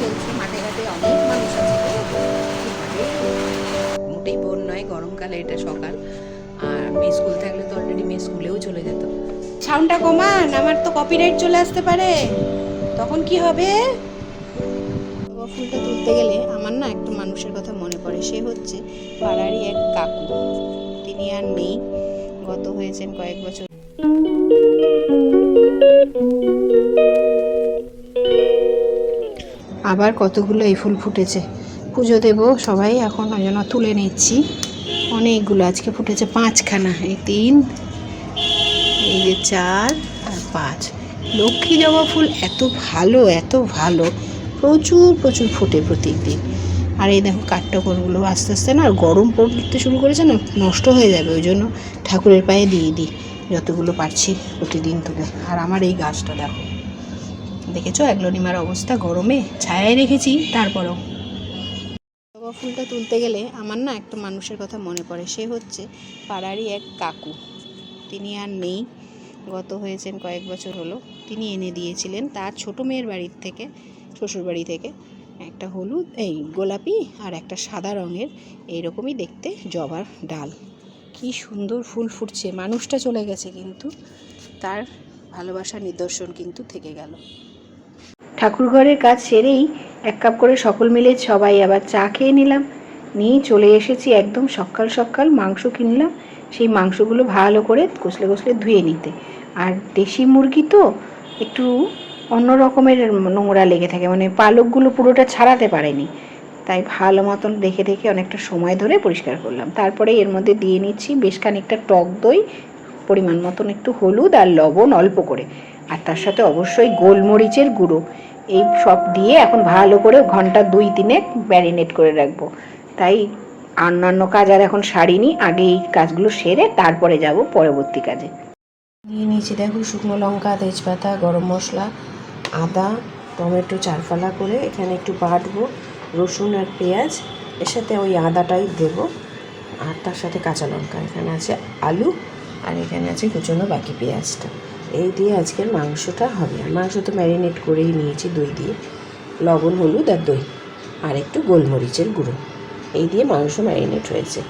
চলছে, মাঠে ঘাটে অনেক মানুষ আছে মোটেই বোন নয়, গরমকালে, এটা সকাল। আর মেয়ে স্কুল থাকলে তো অলরেডি মেয়ে স্কুলেও চলে যেত। সাউন্ডটা কমান, আমার তো কপিরাইট চলে আসতে পারে। তখন কি হবে? ফুলটা তুলতে গেলে আমার না একটা মানুষের কথা মনে পড়ে। সে হচ্ছে পাড়ারই এক কাকু। তিনি আর নেই। গত হয়েছেন কয়েক বছর। আবার কতগুলো এই ফুল ফুটেছে। পুজো দেব সবাই, এখন ওই জন্য তুলে নিচ্ছি। অনেকগুলো, আজকে ফুটেছে পাঁচখানা, এই তিন, এই যে চার আর পাঁচ। লক্ষ্মী জবা ফুল এত ভালো এত ভালো, প্রচুর প্রচুর ফোটে প্রত্যেক দিন আর এই দেখো কাঠটাকরগুলো আস্তে আস্তে না, আর গরম পড়তে শুরু করেছে না, নষ্ট হয়ে যাবে, ওই জন্য ঠাকুরের পায়ে দিয়ে দিই, যতগুলো পারছি প্রতিদিন তুলে আর আমার এই গাছটা দেখো দেখেছ? অ্যাগ্লোনিমার অবস্থা গরমে। ছায়ায় রেখেছি, তারপরও। জবা ফুলটা তুলতে গেলে আমার না একটা মানুষের কথা মনে পড়ে। সে হচ্ছে পাড়ারই এক কাকু। তিনি আর নেই। গত হয়েছেন কয়েক বছর হলো। তিনি এনে দিয়েছিলেন তার ছোট মেয়ের বাড়ির থেকে শ্বশুরবাড়ি থেকে, একটা হলুদ, এই গোলাপি আর একটা সাদা রঙের এইরকমই দেখতে জবার ডাল। কি সুন্দর ফুল ফুটছে। মানুষটা চলে গেছে কিন্তু। তার ভালোবাসার নিদর্শন কিন্তু থেকে গেল। ঠাকুর ঘরের কাজ সেরেই এক কাপ করে সকল মিলে সবাই আবার চা খেয়ে নিলাম। নিয়ে চলে এসেছি একদম সকাল সকাল মাংস কিনলাম। সেই মাংসগুলো ভালো করে কষলে কষলে ধুয়ে নিতে। আর দেশি মুরগি তো একটু অন্য রকমের নোংরা লেগে থাকে মানে পালকগুলো পুরোটা ছাড়াতে পারেনি। তাই ভালো মতন দেখে দেখে অনেকটা সময় ধরে পরিষ্কার করলাম। তারপরে এর মধ্যে দিয়ে নিচ্ছি বেশ খানিকটা টক দই, পরিমাণ মতন একটু হলুদ আর লবণ অল্প করে। আর তার সাথে অবশ্যই গোলমরিচের গুঁড়ো। এই সব দিয়ে এখন ভালো করে ঘণ্টা দুই তিনে ম্যারিনেট করে রাখব। তাই অন্যান্য কাজ আর এখন সারিনি, আগে এই কাজগুলো সেরে তারপরে যাব পরবর্তী কাজে। নিয়ে নিয়েছি দেখো শুকনো লঙ্কা, তেজপাতা, গরম মশলা, আদা, টমেটো চারফালা করে এখানে একটু বাটবো, রসুন আর পেঁয়াজ। এর সাথে ওই আদাটাই দেবো। আর তার সাথে কাঁচা লঙ্কা এখানে আছে আলু, আর এখানে আছে কুচনো বাকি পেঁয়াজটা। এই দিয়ে আজকের মাংসটা হবে। আর মাংস তো ম্যারিনেট করেই নিয়েছি দই দিয়ে। লবণ, হলুদ আর দই। আর একটু গোলমরিচের গুঁড়ো। এই দিয়ে মাংস ম্যারিনেট হয়েছে।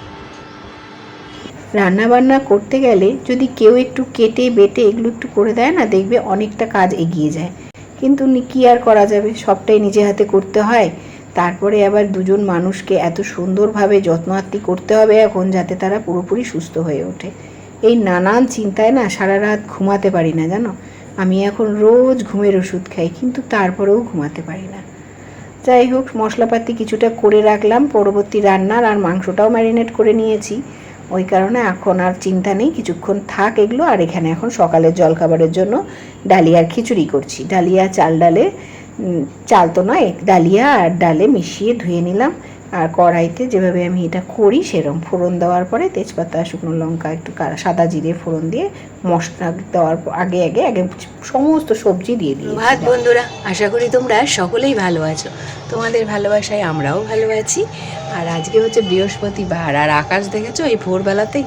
রান্না বান্না করতে গেলে যদি কেউ একটু কেটে, বেটে এগুলো একটু করে দেয় না, দেখবে অনেকটা কাজ এগিয়ে যায়। কিন্তু কি আর করা যাবে? সবটাই নিজে হাতে করতে হয়। তারপরে আবার দুজন মানুষকে এত সুন্দরভাবে যত্নার্তি করতে হবে এখন যাতে তারা পুরোপুরি সুস্থ হয়ে ওঠে। এই নানান চিন্তায় না সারা রাত ঘুমাতে পারি না, জানো? আমি এখন রোজ ঘুমের ওষুধ খাই, কিন্তু তারপরেও ঘুমাতে পারি না। যাই হোক, মশলাপাতি কিছুটা করে রাখলাম, পরবর্তী রান্নার আর মাংসটাও ম্যারিনেট করে নিয়েছি। ওই কারণে এখন আর চিন্তা নেই, কিছুক্ষণ থাক এগুলো, আর এখানে এখন সকালের জলখাবারের জন্য ডালিয়ার খিচুড়ি করছি। ডালিয়া, চাল ডালে চাল তো নয়, ডালিয়া আর ডালে মিশিয়ে ধুয়ে নিলাম। আর কড়াইতে যেভাবে আমি এটা করি সেরকম ফোড়ন দেওয়ার পরে তেজপাতা, শুকনো লঙ্কা, একটু সাদা জিরে ফোড়ন দিয়ে মশলা দেওয়ার আগে আগে আগে সমস্ত সবজি দিয়ে দিই ভাত বন্ধুরা। আশা করি তোমরা সকলেই ভালো আছো। তোমাদের ভালোবাসায় আমরাও ভালো আছি। আর আজকে হচ্ছে বৃহস্পতিবার। আর আকাশ দেখেছ? এই ভোরবেলাতেই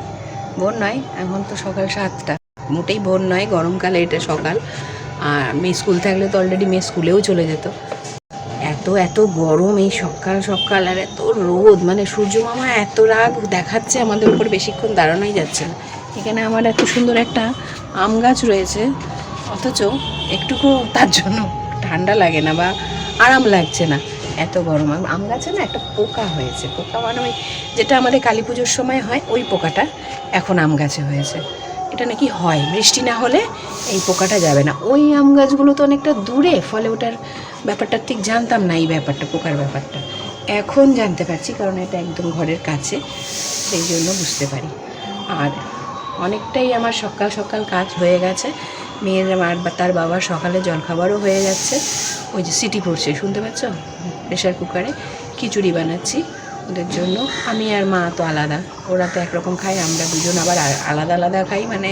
ভোর নয়, এখন তো সকাল সাতটা। মোটেই ভোর নয়, গরমকালে এটা সকাল। আর মেয়ে স্কুল থাকলে তো অলরেডি মেয়ে স্কুলেও চলে যেত। এত এত গরম এই সকাল সকাল আর এত রোদ মানে সূর্য মামা এত রাগ দেখাচ্ছে আমাদের উপর, বেশিক্ষণ দাঁড়ানোই যাচ্ছে না। এখানে আমার এত সুন্দর একটা আম গাছ রয়েছে, অথচ একটুকু তার জন্য ঠান্ডা লাগে না বা আরাম লাগছে না। এত গরম আম গাছে না একটা পোকা হয়েছে। পোকা মানে ওই যেটা আমাদের কালী পুজোর সময় হয়, ওই পোকাটা এখন আম গাছে হয়েছে। এটা নাকি হয়? বৃষ্টি না হলে এই পোকাটা যাবে না। ওই আম গাছগুলো তো অনেকটা দূরে, ফলে ওটার ব্যাপারটা ঠিক জানতাম না, এই ব্যাপারটা, পোকার ব্যাপারটা। এখন জানতে পারছি, কারণ এটা একদম ঘরের কাছে, সেই জন্য বুঝতে পারি। আর অনেকটাই আমার সকাল সকাল কাজ হয়ে গেছে। মেয়ের আর তার বাবার সকালে জলখাবারও হয়ে যাচ্ছে। ওই যে সিটি পড়ছে, শুনতে পাচ্ছ? প্রেশার কুকারে খিচুড়ি বানাচ্ছি। ওদের জন্য। আমি আর মা তো আলাদা। ওরা তো একরকম খায়, আমরা দুজন আবার আলাদা আলাদা খাই মানে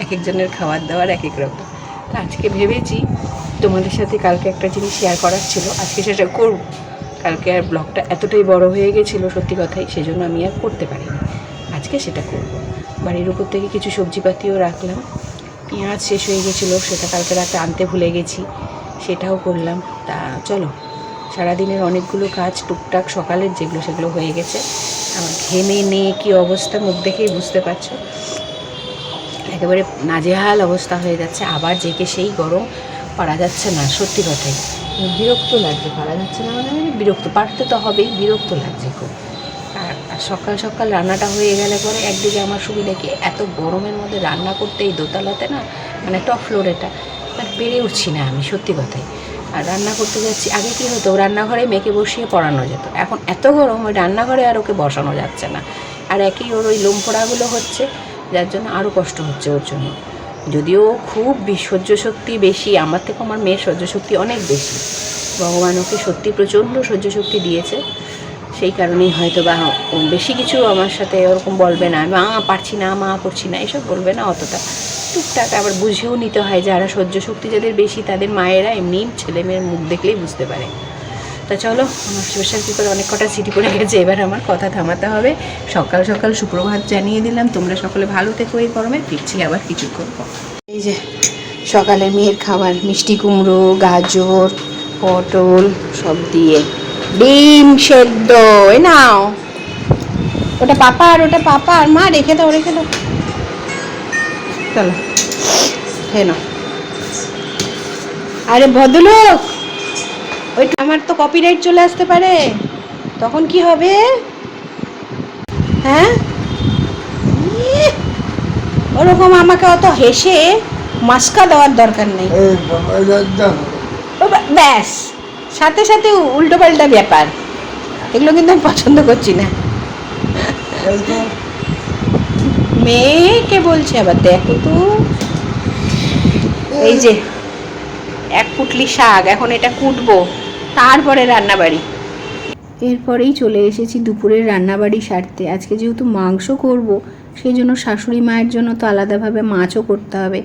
এক একজনের খাবার দাবার এক এক রকম। তা আজকে ভেবেছি তোমাদের সাথে কালকে একটা জিনিস শেয়ার করার ছিল, আজকে সেটা করব। কালকে আর ব্লগটা এতটাই বড় হয়ে গেছিল সত্যি কথাই, সেজন্য আমি আর করতে পারিনি। আজকে সেটা করব। বাড়ির উপর থেকে কিছু সবজিপাতিও রাখলাম। পেঁয়াজ শেষ হয়ে গেছিল, সেটা কালকে রাতে আনতে ভুলে গেছি, সেটাও করলাম। তা চলো। সারাদিনের অনেকগুলো কাজ টুকটাক সকালের যেগুলো সেগুলো হয়ে গেছে। আমার ঘেমে নিয়ে কী অবস্থা মুখ দেখেই বুঝতে পারছ। একেবারে নাজেহাল অবস্থা হয়ে যাচ্ছে, আবার জেকে সেই গরম। পারা যাচ্ছে না, সত্যি কথাই। বিরক্ত লাগছে, পারা যাচ্ছে না মানে মানে বিরক্ত, পারতে তো হবেই, বিরক্ত লাগছে খুব। আর সকাল সকাল রান্নাটা হয়ে গেলে পরে একদিকে আমার সুবিধা কি, এত গরমের মধ্যে রান্না করতে এই দোতলাতে না মানে টপ ফ্লোর এটা মানে পেরে উঠছি না আমি, সত্যি কথাই। আর রান্না করতে যাচ্ছি। আগে কি হতো, রান্নাঘরে মেয়েকে বসিয়ে পড়ানো যেত। এখন এত গরম, ওই রান্নাঘরে আর ওকে বসানো যাচ্ছে না। আর একই ওর ওই লোমফোড়াগুলো হচ্ছে, যার জন্য আরও কষ্ট হচ্ছে ওর জন্য। যদিও খুব সহ্য শক্তি বেশি, আমার থেকে আমার মেয়ের সহ্য শক্তি অনেক বেশি। ভগবান ওকে সত্যি প্রচণ্ড সহ্য শক্তি দিয়েছে। সেই কারণেই হয়তো বা বেশি কিছু আমার সাথে ওরকম বলবে না, মা, পারছি না, মা, করছি না। এসব বলবে না অতটা। টুকটাক আবার বুঝেও নিতে হয় যারা সহ্য শক্তি যাদের বেশি, তাদের মায়েরা এমনি ছেলে মেয়ের মুখ দেখলেই বুঝতে পারে। তা চলো, আমার স্পেশাল কুকার অনেক কটা সিটি পড়ে গেছে, এবার আমার কথা থামাতে হবে। সকাল সকাল সুপ্রভাত জানিয়ে দিলাম, তোমরা সকলে ভালো থেকো এই গরমে, ফিরছি আবার কিছুক্ষণ পর। এই যে সকালে মেয়ের খাবার, মিষ্টি কুমড়ো, গাজর, পটল, সব দিয়ে। ডিম সেদ্ধ, এ নাও। ওটা পাপার ওটা পাপার মা রেখে দাও রেখে দাও। চলো খেয়ে নাও। আরে ভদ্রলোক ওই আমার তো কপিরাইট চলে আসতে পারে। তখন কি হবে? হ্যাঁ? ওরকম আমাকে অত হেসে মাস্কা দেওয়ার দরকার নেই। ব্যাস। সাথে সাথে উল্টো পাল্টা ব্যাপার। এগুলো কিন্তু আমি পছন্দ করছি না। মেয়েকে বলছে, আবার দেখো তো। এই যে, এক পুটলি শাক, এখন এটা কুটবো, তারপরে রান্নাবাড়ি। এরপরেই চলে এসেছি দুপুরের রান্নাবাড়ি সারতে। আজকে যেহেতু মাংস করব, সেই জন্য শাশুড়ি মায়ের জন্য তো আলাদাভাবে মাছও করতে হবে।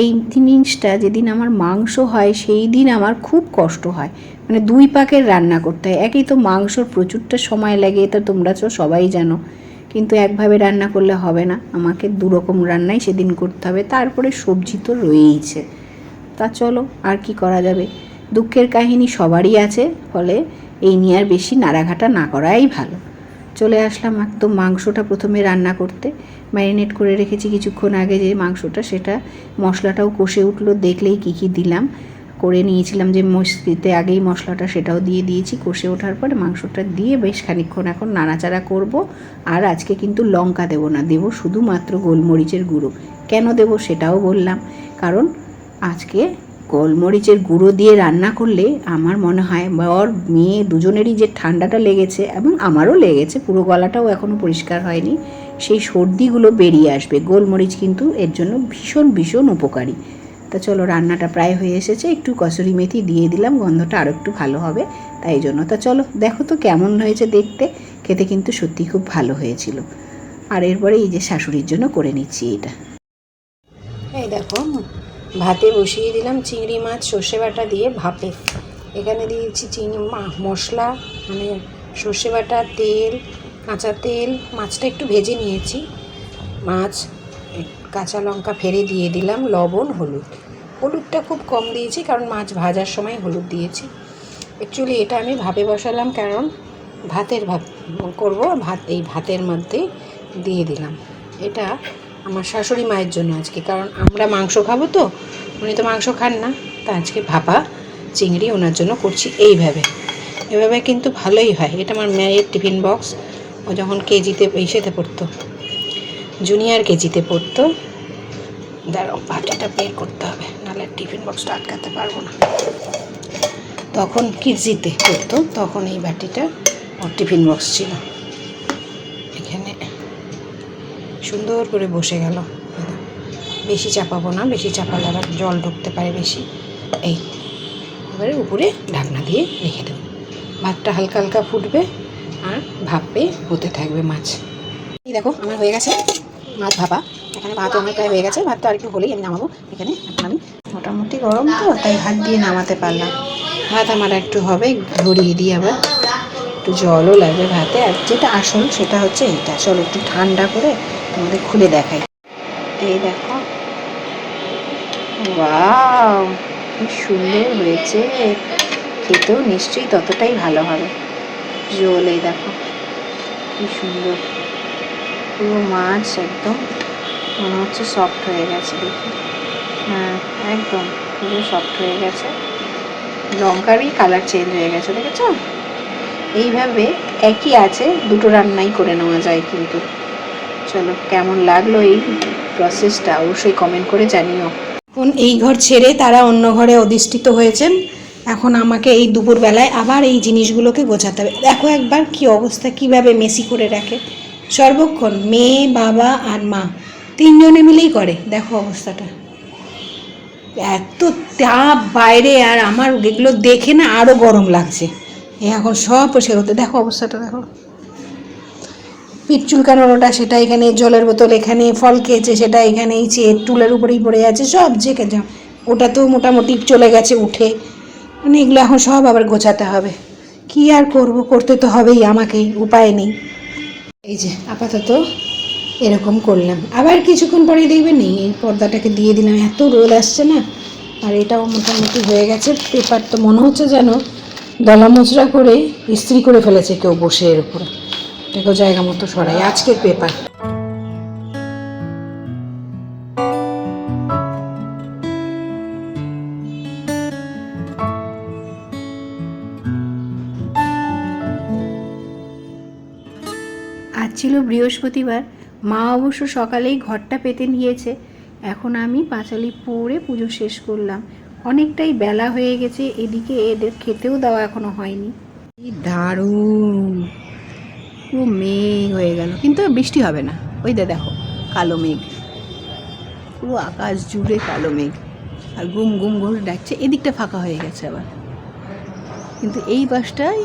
এই জিনিসটা যেদিন আমার মাংস হয়, সেই দিন আমার খুব কষ্ট হয়। মানে দুই পাকের রান্না করতে হয়। একই তো মাংসর প্রচুরটা সময় লাগে, এটা তোমরা তো সবাই জানো। কিন্তু একভাবে রান্না করলে হবে না। আমাকে দুরকম রান্নাই সেদিন করতে হবে। তারপরে সবজি তো রয়েইছে। তা চলো, আর কি করা যাবে? দুঃখের কাহিনী সবারই আছে, ফলে এই নিয়ে আর বেশি নাড়াঘাটা না করাই ভালো। চলে আসলাম একদম মাংসটা প্রথমে রান্না করতে। ম্যারিনেট করে রেখেছি কিছুক্ষণ আগে যে মাংসটা, সেটা মশলাটাও কষে উঠল, দেখলেই কী কী দিলাম। করে নিয়েছিলাম যে মসজিদে আগেই মশলাটা সেটাও দিয়ে দিয়েছি। কষে ওঠার পরে মাংসটা দিয়ে বেশ খানিকক্ষণ এখন নাড়াচাড়া করব। আর আজকে কিন্তু লঙ্কা দেবো না, দেবো শুধুমাত্র গোলমরিচের গুঁড়ো। কেন দেবো সেটাও বললাম। কারণ আজকে গোলমরিচের গুঁড়ো দিয়ে রান্না করলে আমার মনে হয় বর মেয়ে দুজনেরই যে ঠান্ডাটা লেগেছে এবং আমারও লেগেছে, পুরো গলাটাও এখনও পরিষ্কার হয়নি, সেই সর্দিগুলো বেরিয়ে আসবে। গোলমরিচ কিন্তু এর জন্য ভীষণ ভীষণ উপকারী। তা চলো, রান্নাটা প্রায় হয়ে এসেছে। একটু কসুরি মেথি দিয়ে দিলাম, গন্ধটা আরও একটু ভালো হবে, তাই জন্য। তা চলো, দেখো তো কেমন হয়েছে দেখতে। খেতে কিন্তু সত্যি খুব ভালো হয়েছিল। আর এরপরে এই যে শাশুড়ির জন্য করে নিচ্ছি এটা। এই দেখো, ভাতে বসিয়ে দিলাম চিংড়ি মাছ, সর্ষে বাটা দিয়ে ভাপে। এখানে দিয়েছি চিংড়ি মশলা মানে সর্ষে বাটা, তেল, কাঁচা তেল, মাছটা একটু ভেজে নিয়েছি। মাছ, কাঁচা লঙ্কা ফেরে দিয়ে দিলাম, লবণ, হলুদ। হলুদটা খুব কম দিয়েছি, কারণ মাছ ভাজার সময় হলুদ দিয়েছি। অ্যাকচুয়ালি এটা আমি ভাপে বসালাম, কারণ ভাতের ভাত করব, ভাত, এই ভাতের মধ্যে দিয়ে দিলাম। এটা আমার শাশুড়ি মায়ের জন্য আজকে, কারণ আমরা মাংস খাব তো, উনি তো মাংস খান না, তা আজকে ভাপা চিংড়ি ওনার জন্য করছি এইভাবে। এভাবে কিন্তু ভালোই হয়, এটা আমার মেয়ের টিফিন বক্স, ও যখন কেজিতে ইসেতে পড়তো, জুনিয়র কেজিতে পড়তো, দাঁড়াও বাটিটা বের করতে হবে। নাহলে টিফিন বক্সটা আটকাতে পারব না। তখন কিডজিতে পড়তো তখন এই বাটিটা ওর টিফিন বক্স ছিল। এখানে সুন্দর করে বসে গেল। বেশি চাপাবো না, বেশি চাপালে আবার জল ঢুকতে পারে বেশি। এই, এবারে উপরে ঢাকনা দিয়ে রেখে দেবো। ভাতটা হালকা হালকা ফুটবে আর ভাপে হতে থাকবে মাছ। এই দেখো, আমার হয়ে গেছে মাছ ভাপা। এখানে ভাত প্রায় হয়ে গেছে, ভাতটা আর একটু হলেই আমি নামাবো। এখানে এখন আমি মোটামুটি গরম তো, তাই হাত দিয়ে নামাতে পারলাম। ভাত আমার একটু হবে, ধরিয়ে দিই আবার। একটু জলও লাগবে ভাতে, আর যেটা আসল সেটা হচ্ছে এইটা। চলো একটু ঠান্ডা করে তোমাদের খুলে দেখাই। এই দেখো। ওয়াও, কি সুন্দর হয়েছে। খেতেও নিশ্চয়ই ততটাই ভালো হবে। জল এই দেখো, কি সুন্দর। পুরো মাছ একদম। মনে হচ্ছে সফট হয়ে গেছে দেখি। হ্যাঁ একদম, পুরো সফট হয়ে গেছে। লঙ্কারই কালার চেঞ্জ হয়ে গেছে, দেখেছ? এইভাবে একই আছে, দুটো রান্নাই করে নেওয়া যায় কিন্তু। চলো, কেমন লাগল এই প্রসেসটা অবশ্যই কমেন্ট করে জানিও। এখন এই ঘর ছেড়ে তারা অন্য ঘরে অধিষ্ঠিত হয়েছেন। এখন আমাকে এই দুপুরবেলায় আবার এই জিনিসগুলোকে গোছাতে হবে। দেখো একবার কি অবস্থা, কীভাবে মেসি করে রাখে। সর্বক্ষণ মেয়ে, বাবা আর মা। তিনজনে মিলেই করে। দেখো অবস্থাটা। এত তাপ বাইরে আর আমার এগুলো দেখে না আরও গরম লাগছে। এখন সব পরিষ্কার করতে দেখো অবস্থাটা, দেখো। পিঠ চুলকানোটা সেটা এখানে, জলের বোতল এখানে, ফল খেয়েছে সেটা এখানে, এই চেয়ে টুলের উপরেই পড়ে আছে, সব যে যা ওটা তো মোটামুটি চলে গেছে উঠে। মানে এগুলো এখন সব আবার গোছাতে হবে। কি আর করব? করতে তো হবেই, আমাকেই, উপায় নেই। এই যে, আপাতত এরকম করলাম। আবার কিছুক্ষণ পরে দেখবেন এই পর্দাটাকে দিয়ে দিলাম। এত রোদ আসছে না। আর এটাও মোটামুটি হয়ে গেছে। পেপার তো মনে হচ্ছে যেন দলা মোচড়া করে ইস্ত্রি করে ফেলেছে কেউ বসে এর উপরে। দেখো জায়গা মতো সরাই। আজকের পেপার। আজ ছিল বৃহস্পতিবার। মা অবশ্য সকালেই ঘরটা পেতে নিয়েছে। এখন আমি পাঁচালি পরে পুজো শেষ করলাম। অনেকটাই বেলা হয়ে গেছে, এদিকে এদের খেতেও দেওয়া এখনও হয়নি। দারুণ! পুরো মেঘ হয়ে গেল। কিন্তু বৃষ্টি হবে না। ওই দে দেখো, কালো মেঘ। পুরো আকাশ জুড়ে কালো মেঘ। আর গুম গুম ঘুরে ডাকছে। এদিকটা ফাঁকা হয়ে গেছে আবার। কিন্তু এই পাশটায়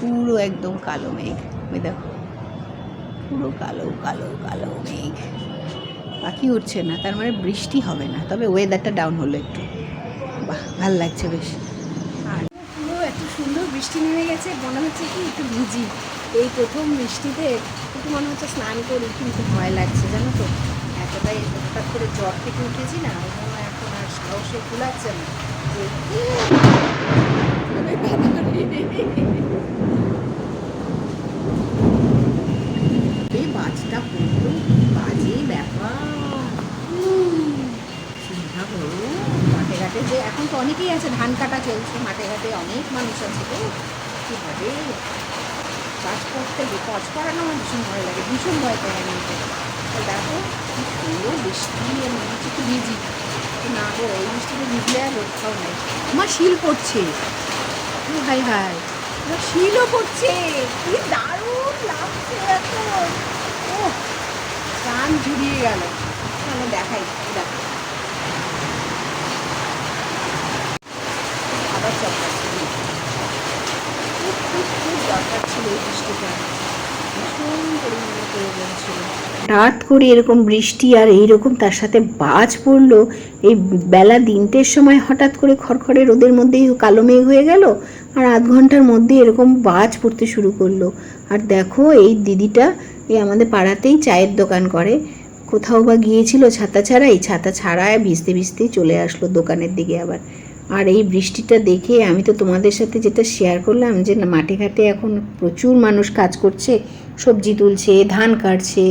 পুরো একদম কালো মেঘ। ওই দেখো। পুরো কালো কালো কালো মেঘ। পাখি উঠছে না তার মানে বৃষ্টি হবে না তবে ওয়েদারটা ডাউন হলো একটু। বাহ ভালো লাগছে বেশ। আর পুরো এত সুন্দর বৃষ্টি নেমে গেছে মনে হচ্ছে কি একটু ভিজি। এই প্রথম বৃষ্টিতে একটু মনে হচ্ছে স্নান করি কিন্তু ভয় লাগছে জানো তো? এতটাই হঠাৎ করে জ্বর থেকে উঠেছি না ওই জন্য এখন আর সাহসে কুলাচ্ছে না এই বাজটা পড়ল বাজে ব্যাপার। চিন্তা করো মাঠে ঘাটে যে এখন তো অনেকেই আছে, ধান কাটা চলছে মাঠে ঘাটে অনেক মানুষ আছে তো। কী হবে কাজ করতে গিয়ে, কাজ করানো আমার ভীষণ ভয় লাগে, ভীষণ ভয় পাই আমি দেখো সুন্দর বৃষ্টি মনে হচ্ছে একটু ভিজি। না গো, এই বৃষ্টিতে ভিজলে আর রক্ষাও নেই। আমার শিল পড়ছে। হাই হাই শিলও পড়ছে। কি দারুণ লাগছে এখন। প্রাণ জুড়িয়ে গেল। চলো দেখাই আবার খুব খুব খুব দরকার ছিল এই বৃষ্টিটা। করে এরকম বৃষ্টি আর এইরকম তার সাথে বাজ পড়ল, এই বেলা তিনটের সময় হঠাৎ করে খড়খড়ে রোদের মধ্যেই কালো মেঘ হয়ে গেল আর আধ ঘণ্টার মধ্যে এরকম বাজ পড়তে শুরু করল। আর দেখো এই দিদিটা এই আমাদের পাড়াতেই চায়ের দোকান করে। কোথাও বা গিয়েছিল ছাতা ছাড়াই, ছাতা ছাড়ায় ভিজতে ভিজতেই চলে আসলো দোকানের দিকে আবার। আর এই বৃষ্টিটা দেখে আমি তো তোমাদের সাথে যেটা শেয়ার করলাম যে মাঠে ঘাটে এখন প্রচুর মানুষ কাজ করছে, সবজি তুলছে, ধান কাটছে।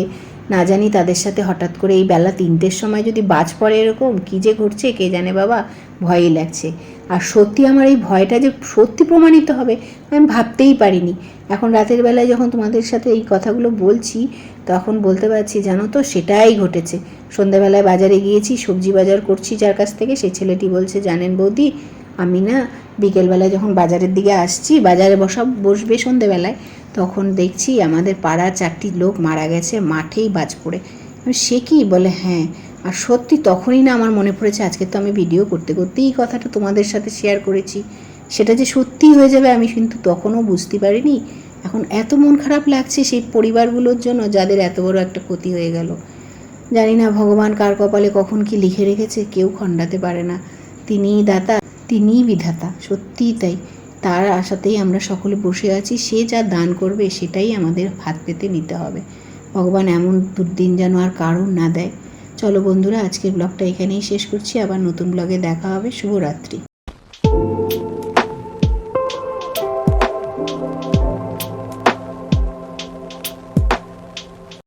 না জানি তাদের সাথে হঠাৎ করে এই বেলা তিনটের সময় যদি বাজ পড়ে এরকম, কী যে ঘটছে কে জানে বাবা, ভয়ই লাগছে। আর সত্যি আমার এই ভয়টা যে সত্যি প্রমাণিত হবে, আমি ভাবতেই পারিনি। এখন রাতের বেলায় যখন তোমাদের সাথে এই কথাগুলো বলছি, তখন বলতে পারছি, জানো তো, সেটাই ঘটেছে। সন্ধ্যাবেলায় বাজারে গিয়েছি, সবজি বাজার করছি যার কাছ থেকে, সেই ছেলেটি বলছে, জানেন বৌদি, আমি না বিকেলবেলায় যখন বাজারের দিকে আসছি, বাজারে বসা বসবে সন্ধেবেলায় তখন দেখছি আমাদের পাড়ার চারটি লোক মারা গেছে মাঠেই বাজ পড়ে। সে কি? বলে হ্যাঁ আর সত্যি তখনই না আমার মনে পড়েছে, আজকে তো আমি ভিডিও করতে করতেই এই কথাটা তোমাদের সাথে শেয়ার করেছি। সেটা যে সত্যি হয়ে যাবে আমি কিন্তু তখনও বুঝতে পারিনি। এখন এত মন খারাপ লাগছে সেই পরিবারগুলোর জন্য যাদের এত বড় একটা ক্ষতি হয়ে গেল। জানি না ভগবান কার কপালে কখন কি লিখে রেখেছে, কেউ খণ্ডাতে পারে না। তিনিই দাতা, তিনিই বিধাতা, সত্যিই তাই। তার আশাতেই আমরা সকলে বসে আছি, সে যা দান করবে সেটাই আমাদের হাত পেতে নিতে হবে। ভগবান এমন দুর্দিন যেন আর কারণ না দেয়। চলো বন্ধুরা আজকের ব্লগটা এখানেই শেষ করছি। আবার নতুন ব্লগে দেখা হবে। শুভরাত্রি।